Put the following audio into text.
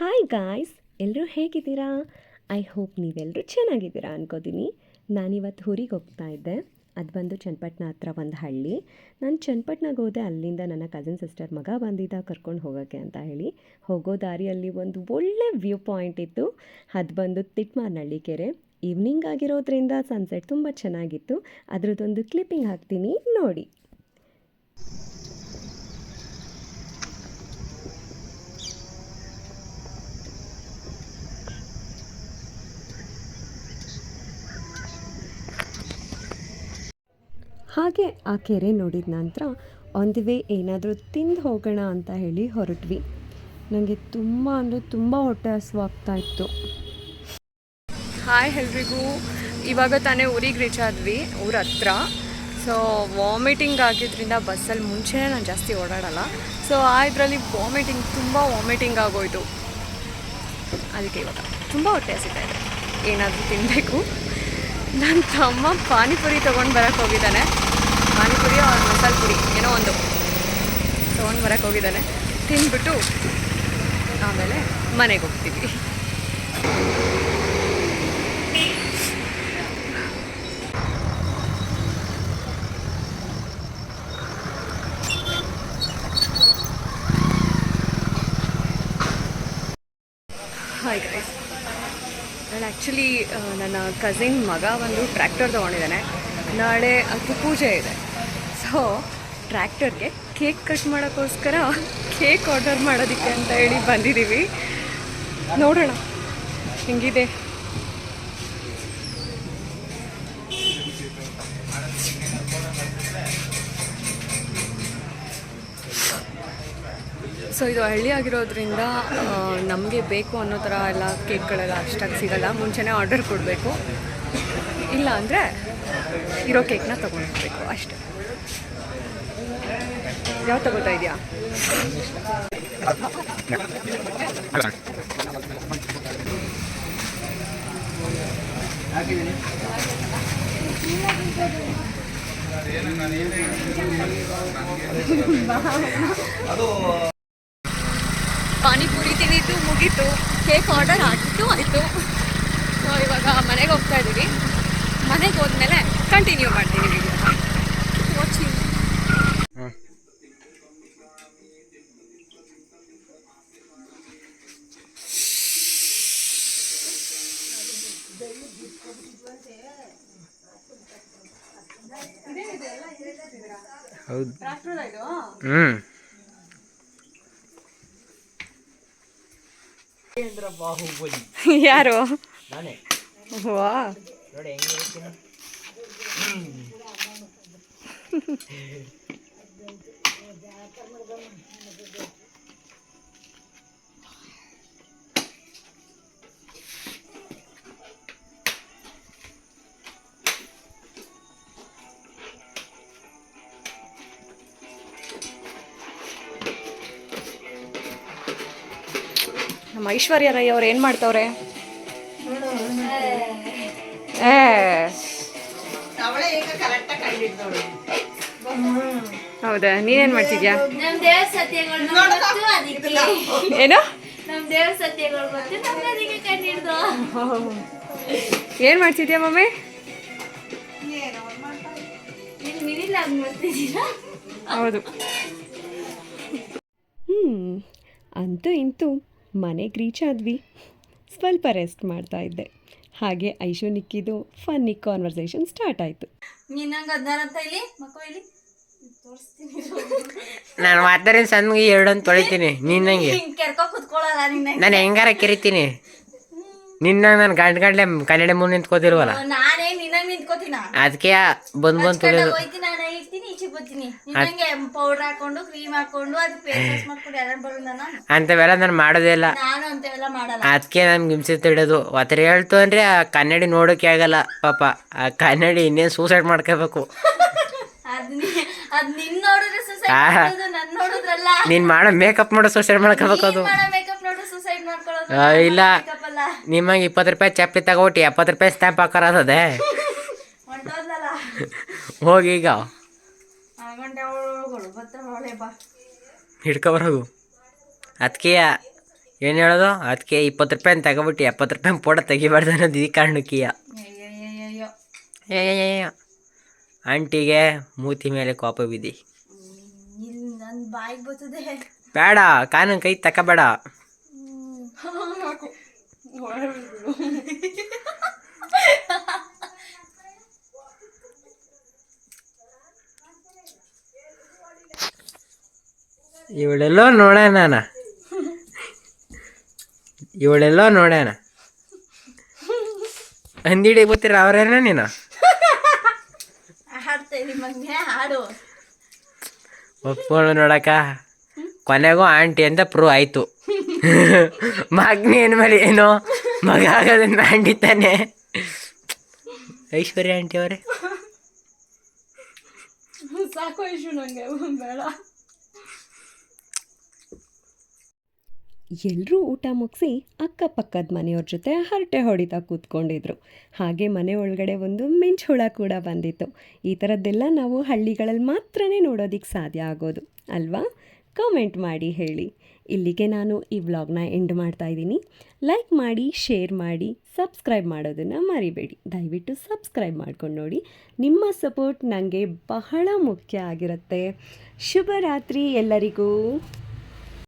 Hi guys ಎಲ್ಲರೂ ಹೇಗಿದ್ದೀರಾ? I hope ನೀವೆಲ್ಲರೂ ಚೆನ್ನಾಗಿದ್ದೀರಾ ಅನ್ಕೋತೀನಿ. ನಾನಿವತ್ತು ಊರಿಗೆ ಹೋಗ್ತಾ ಇದ್ದೆ. ಅದು ಬಂದು ಚನ್ನಪಟ್ಟಣ ಹತ್ರ ಒಂದು ಹಳ್ಳಿ. ನಾನು ಚನ್ನಪಟ್ಟಣಗೆ ಹೋದೆ, ಅಲ್ಲಿಂದ ನನ್ನ ಕಸಿನ್ ಸಿಸ್ಟರ್ ಮಗ ಬಂದಿದ್ದ ಕರ್ಕೊಂಡು ಹೋಗೋಕ್ಕೆ ಅಂತ ಹೇಳಿ. ಹೋಗೋ ದಾರಿಯಲ್ಲಿ ಒಂದು ಒಳ್ಳೆ ವ್ಯೂ ಪಾಯಿಂಟ್ ಇತ್ತು. ಅದು ಬಂದು ತಿಟ್ಮಾರ್ನಹಳ್ಳಿ ಕೆರೆ. ಈವ್ನಿಂಗ್ ಆಗಿರೋದ್ರಿಂದ ಸನ್ಸೆಟ್ ತುಂಬ ಚೆನ್ನಾಗಿತ್ತು. ಅದರದ್ದೊಂದು ಕ್ಲಿಪ್ಪಿಂಗ್ ಹಾಕ್ತೀನಿ ನೋಡಿ. ಹಾಗೆ ಆ ಕೆರೆ ನೋಡಿದ ನಂತರ ಒಂದು ವೇ ಏನಾದರೂ ತಿಂದು ಹೋಗೋಣ ಅಂತ ಹೇಳಿ ಹೊರಟ್ವಿ. ನನಗೆ ತುಂಬ ಅಂದರೆ ತುಂಬ ಹೊಟ್ಟೆ ಹಸುವಾಗ್ತಾ ಇತ್ತು. ಹಾಯ್ ಎಲ್ರಿಗೂ. ಇವಾಗ ತಾನೇ ಊರಿಗೆ ರೀಚ್ ಆದ್ವಿ, ಊರ ಹತ್ರ. ಸೊ ವಾಮಿಟಿಂಗ್ ಆಗಿದ್ದರಿಂದ ಬಸ್ಸಲ್ಲಿ ಮುಂಚೆನೇ ನಾನು ಜಾಸ್ತಿ ಓಡಾಡಲ್ಲ. ಸೊ ಆ ಇದರಲ್ಲಿ ವಾಮಿಟಿಂಗ್ ತುಂಬ ವಾಮಿಟಿಂಗ್ ಆಗೋಯ್ತು. ಅದಕ್ಕೆ ಇವಾಗ ತುಂಬ ಹೊಟ್ಟೆ ಹಸಿತಾ ಇದೆ. ಏನಾದರೂ ತಿನ್ನಬೇಕು ನನ್ನ ತಮ್ಮ ಪಾನಿಪುರಿ ತೊಗೊಂಡು ಬರೋಕ್ಕೆ ಹೋಗಿದ್ದಾನೆ. ಪಾನಿಪುರಿ ಅವ್ರ ಮಸಾಲೆ ಪುರಿ, ಏನೋ ಒಂದು. ತೊಗೊಂಡು ಬರೋಕ್ಕೆ ಹೋಗಿದ್ದಾನೆ. ತಿಂದ್ಬಿಟ್ಟು ಆಮೇಲೆ ಮನೆಗೆ ಹೋಗ್ತೀವಿ. ಹಾಯ್ ನಾನು ಆ್ಯಕ್ಚುಲಿ ನನ್ನ ಕಸಿನ್ ಮಗ ಒಂದು ಟ್ರ್ಯಾಕ್ಟರ್ ತೊಗೊಂಡಿದ್ದಾನೆ. ನಾಳೆ ಅದು ಪೂಜೆ ಇದೆ. ಸೊ ಟ್ರ್ಯಾಕ್ಟರ್ಗೆ ಕೇಕ್ ಕಟ್ ಮಾಡೋಕ್ಕೋಸ್ಕರ ಕೇಕ್ ಆರ್ಡರ್ ಮಾಡೋದಕ್ಕೆ ಅಂತ ಹೇಳಿ ಬಂದಿದ್ದೀವಿ. ನೋಡೋಣ. ಹೆಂಗಿದೆ? ಸೊ ಇದು ಹಳ್ಳಿ ಆಗಿರೋದ್ರಿಂದ ನಮಗೆ ಬೇಕು ಅನ್ನೋ ಥರ ಎಲ್ಲ ಕೇಕ್ಗಳೆಲ್ಲ ಅಷ್ಟಾಗಿ ಸಿಗಲ್ಲ. ಮುಂಚೆನೇ ಆರ್ಡರ್ ಕೊಡಬೇಕು. ಇಲ್ಲ ಅಂದರೆ ಇರೋ ಕೇಕ್ನ ತೊಗೊಂಡೋಗ್ಬೇಕು ಅಷ್ಟೆ. ಯಾವ ತಗೋತಾ ಇದೆಯಾ ಪಾನಿಪುರಿ ತಿಂದಿದ್ದು ಮುಗೀತು. ಕೇಕ್ ಆರ್ಡರ್ ಆಗಿತ್ತು, ಆಯಿತು. ಸೊ ಇವಾಗ ಮನೆಗೆ ಹೋಗ್ತಾ ಇದ್ದೀವಿ. ಮನೆಗೆ ಹೋದ್ಮೇಲೆ ಕಂಟಿನ್ಯೂ ಮಾಡ್ತೀನಿ. ಹೌದು. ಹ್ಞೂ ಯಾರು? ನಾನೇ. ವಾ. ನೋಡಿ ನಮ್ಮ ಐಶ್ವರ್ಯ ರೈ ಅವ್ರು ಏನು ಮಾಡ್ತವ್ರೆ? ಏ. ಹೌದಾ? ನೀನೇನ್ ಮಾಡ್ತಿದ್ಯಾ? ಏನು? ಏನ್ ಮಾಡ್ತಿದ್ಯಾ ಮಮ್ಮಿ? ಹೌದು. ಹ್ಮ್ ಅಂತೂ ಇಂತೂ ಮನೆಗೆ ರೀಚ್ ಆದ್ವಿ. ಸ್ವಲ್ಪ ರೆಸ್ಟ್ ಮಾಡ್ತಾ ಇದ್ದೆ. ಹಾಗೆ ಐಶು ನಿಕ್ಕಿದು ಫನ್ನಿ ಕಾನ್ವರ್ಸೇಷನ್ ಸ್ಟಾರ್ಟ್ ಆಯಿತು. ನಿನ್ನಂಗ ಅದಾರ ಅಂತ ಇಲ್ಲಿ ಮಕ್ಕಳು ಇಲ್ಲಿ ತೋರಿಸ್ತೀನಿ. ನಾನು ಮಾತಾಡಿನ ಸಣ್ಣಗೆ ಎರಡೊಂದು ತೊಳಿತೀನಿ. ನಿನ್ನಂಗೆ ಕುತ್ಕೊಳ್ಳಲ್ಲ ನಿನ್ನ ನಾನು ಹೆಂಗಾರ ಕೆರಿತೀನಿ? ನಿನ್ನ ನಾನು ಗಂಡ ಗಂಡ್ಲೆ ಕನ್ನಡ ಮುಂದೆ ನಿಂತ್ಕೋತಿರ್ವಲ್ಲ ನಾನೇ ನಿಂತ್ಕೋತೀನ ಅದಕ್ಕೆ ಬಂದು ಬಂದು ತೊಳೆದು ಹೋಯ್ತೀನಿ ನಾನು ಇರ್ತೀನಿ ಈಚೆ ಬರ್ತೀನಿ ನಿನ್ನಂಗೆ ಪೌಡರ್ ಹಾಕೊಂಡು ಕ್ರೀಮ್ ಹಾಕೊಂಡು ಅದು ಫೇಸ್ ವಾಶ್ ಮಾಡ್ಕೊಂಡು ಯಾರು ಬರೋದ ನಾನು ಅಂಥವೆಲ್ಲ ನಾನು ಮಾಡೋದೇ ಇಲ್ಲ. ನಾನು ಅಂತೆಲ್ಲ ಮಾಡಲ್ಲ. ಅದಕ್ಕೆ ನಮ್ಗೆ ಹಿಂಸೆ ತಿಡೋದು ಒತ್ತರ ಹೇಳ್ತು ಅಂದ್ರೆ ಆ ಕನ್ನಡಿ ನೋಡೋಕೆ ಆಗಲ್ಲ ಪಾಪ. ಆ ಕನ್ನಡಿ ಇನ್ನೇನು ಸೂಸೈಡ್ ಮಾಡ್ಕೋಬೇಕು. ನೀನ್ ಮಾಡೋ ಮೇಕಪ್ ಮಾಡೋ ಸೂಸೈಡ್ ಮಾಡ್ಕೋಬೇಕು ಅದು. ಇಲ್ಲ. ನಿಮಗೆ ಇಪ್ಪತ್ತು ರೂಪಾಯಿ ಚಪ್ಪಲಿ ತಗೋಟಿ ಎಪ್ಪತ್ತು ರೂಪಾಯಿ ಸ್ಟ್ಯಾಂಪ್ ಹಾಕೋರದೆ ಹೋಗಿ ಈಗ. ಹಿಡ್ಕೊಬರೋದು ಅದಕ್ಕೆ ಏನು ಹೇಳೋದು? ಅದಕ್ಕೆ ಇಪ್ಪತ್ತು ರೂಪಾಯಿ ತಗೊಬಿಟ್ಟು ಎಪ್ಪತ್ತು ರೂಪಾಯಿ ಫೋಟೋ ತೆಗಿಬಾರ್ದು ಅನ್ನೋದು ಈ ಕಾರಣಕ್ಕೀಯ ಆಂಟಿಗೆ ಮೂತಿ ಮೇಲೆ ಕೋಪ ಬಿದ್ದಿ. ಬೇಡ ಕಾನೂನು ಕೈ ತಗೋಬೇಡ ಇವಳೆಲ್ಲೋ ನೋಡೋಣ ನಾನು. ಇವಳೆಲ್ಲೋ ನೋಡ್ಯಾನ ಹಂದಿಡಿ ಗೊತ್ತಿರ ಅವ್ರೇನ ನೀನು? ಒಪ್ಕೊಂಡು ನೋಡಕ್ಕ. ಕೊನೆಗೂ ಆಂಟಿ ಅಂತ ಪ್ರೂವ್ ಆಯಿತು. ಮಗ್ನಿ ಮೇಲೆ ಏನೋ? ಮಗ ಆಗೋದನ್ನ ಆಂಟಿ ತಾನೆ. ಐಶ್ವರ್ಯ ಆಂಟಿ ಅವರೇ. ಸಾಕು ಐಶ್ವರ್ಯ ನಂಗೆ ಬೇಡ. ಎಲ್ಲರೂ ಊಟ ಮುಗಿಸಿ ಅಕ್ಕಪಕ್ಕದ ಮನೆಯವ್ರ ಜೊತೆ ಹರಟೆ ಹೊಡಿತಾ ಕೂತ್ಕೊಂಡಿದ್ರು. ಹಾಗೆ ಮನೆ ಒಳಗಡೆ ಒಂದು ಮಿಂಚ್ ಹುಳ ಕೂಡ ಬಂದಿತ್ತು. ಈ ಥರದ್ದೆಲ್ಲ ನಾವು ಹಳ್ಳಿಗಳಲ್ಲಿ ಮಾತ್ರನೇ ನೋಡೋದಕ್ಕೆ ಸಾಧ್ಯ ಆಗೋದು. ಅಲ್ವಾ? ಕಾಮೆಂಟ್ ಮಾಡಿ ಹೇಳಿ. ಇಲ್ಲಿಗೆ ನಾನು ಈ ವ್ಲಾಗ್ನ ಎಂಡ್ ಮಾಡ್ತಾ ಇದ್ದೀನಿ. ಲೈಕ್ ಮಾಡಿ, ಶೇರ್ ಮಾಡಿ, ಸಬ್ಸ್ಕ್ರೈಬ್ ಮಾಡೋದನ್ನು ಮರಿಬೇಡಿ. ದಯವಿಟ್ಟು ಸಬ್ಸ್ಕ್ರೈಬ್ ಮಾಡ್ಕೊಂಡು ನೋಡಿ. ನಿಮ್ಮ ಸಪೋರ್ಟ್ ನನಗೆ ಬಹಳ ಮುಖ್ಯ ಆಗಿರುತ್ತೆ. ಶುಭರಾತ್ರಿ ಎಲ್ಲರಿಗೂ.